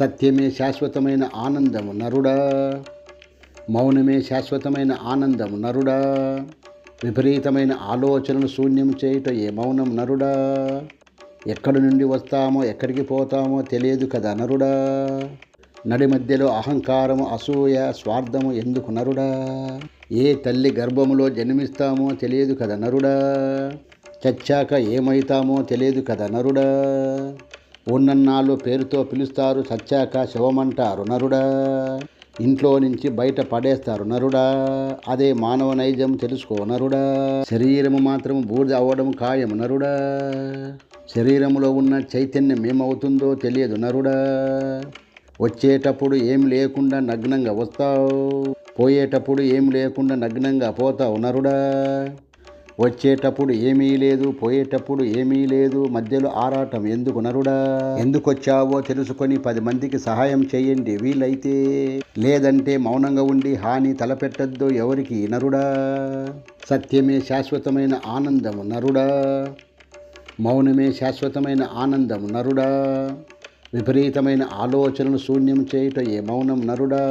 సత్యమే శాశ్వతమైన ఆనందము నరుడా. మౌనమే శాశ్వతమైన ఆనందము నరుడా. విపరీతమైన ఆలోచనలు శూన్యం చేయుట ఏ మౌనం నరుడా? ఎక్కడి నుండి వస్తామో ఎక్కడికి పోతామో తెలియదు కదా నరుడా. నడి మధ్యలో అహంకారము అసూయ స్వార్థము ఎందుకు నరుడా? ఏ తల్లి గర్భములో జన్మిస్తామో తెలియదు కదా నరుడా. చచ్చాక ఏమైతామో తెలియదు కదా నరుడా. ఉన్నన్నాళ్ళు పేరుతో పిలుస్తారు చచ్చాక శవమంటారు నరుడా ఇంట్లో నుంచి బయట పడేస్తారు నరుడా అదే మానవ నైజం తెలుసుకో నరుడా. శరీరము మాత్రం బూడిద అవ్వడం ఖాయం నరుడా. శరీరంలో ఉన్న చైతన్యం ఏమవుతుందో తెలియదు నరుడా. వచ్చేటప్పుడు ఏం లేకుండా నగ్నంగా వస్తావు. పోయేటప్పుడు ఏం లేకుండా నగ్నంగా పోతావు నరుడా. వచ్చేటప్పుడు ఏమీ లేదు పోయేటప్పుడు ఏమీ లేదు మధ్యలో ఆరాటం ఎందుకు నరుడా? ఎందుకు వచ్చావో తెలుసుకొని పది మందికి సహాయం చేయండి వీలైతే. లేదంటే మౌనంగా ఉండి హాని తలపెట్టద్దు ఎవరికి నరుడా? సత్యమే శాశ్వతమైన ఆనందము నరుడా. మౌనమే శాశ్వతమైన ఆనందము నరుడా. విపరీతమైన ఆలోచనలు శూన్యం చేయుట ఏ మౌనం నరుడా?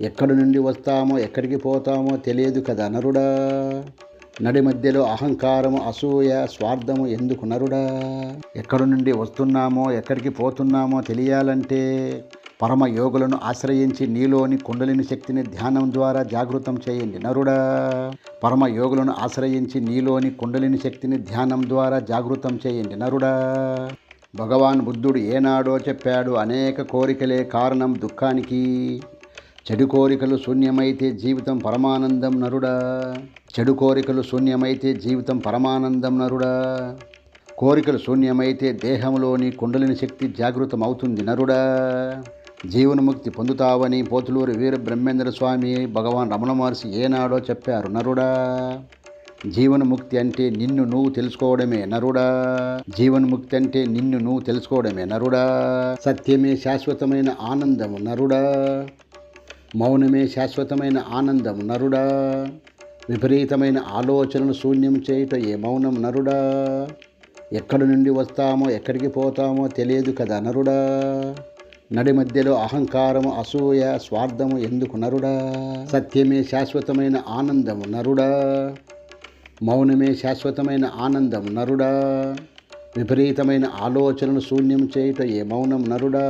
ఎక్కడి నుండి వస్తామో ఎక్కడికి పోతామో తెలియదు కదా నరుడా? నడి మధ్యలో అహంకారము అసూయ స్వార్థము ఎందుకు నరుడా? ఎక్కడి నుండి వస్తున్నామో ఎక్కడికి పోతున్నామో తెలియాలంటే పరమ యోగులను ఆశ్రయించి నీలోని కుండలిని శక్తిని ధ్యానం ద్వారా జాగృతం చేయండి నరుడా. పరమ యోగులను ఆశ్రయించి నీలోని కుండలిని శక్తిని ధ్యానం ద్వారా జాగృతం చేయండి నరుడా. భగవాన్ బుద్ధుడు ఏనాడో చెప్పాడు అనేక కోరికలే కారణం దుఃఖానికి. చెడు కోరికలు శూన్యమైతే జీవితం పరమానందం నరుడా. చెడు కోరికలు శూన్యమైతే జీవితం పరమానందం నరుడా. కోరికలు శూన్యమైతే దేహంలోని కుండలిని శక్తి జాగృతం అవుతుంది నరుడా. జీవనముక్తి పొందుతావని పోతులూరు వీర బ్రహ్మేంద్ర స్వామి భగవాన్ రమణ మహర్షి ఏనాడో చెప్పారు నరుడా. జీవనముక్తి అంటే నిన్ను నువ్వు తెలుసుకోవడమే నరుడా. జీవన్ముక్తి అంటే నిన్ను నువ్వు తెలుసుకోవడమే నరుడా. సత్యమే శాశ్వతమైన ఆనందము నరుడా. మౌనమే శాశ్వతమైన ఆనందం నరుడా. విపరీతమైన ఆలోచనను శూన్యం చేయుట ఏ మౌనం నరుడా. ఎక్కడి నుండి వస్తామో ఎక్కడికి పోతామో తెలియదు కదా నరుడా. నడి మధ్యలో అహంకారము అసూయ స్వార్థము ఎందుకు నరుడా. సత్యమే శాశ్వతమైన ఆనందము నరుడా. మౌనమే శాశ్వతమైన ఆనందం నరుడా. విపరీతమైన ఆలోచనను శూన్యం చేయుట ఏ మౌనం నరుడా.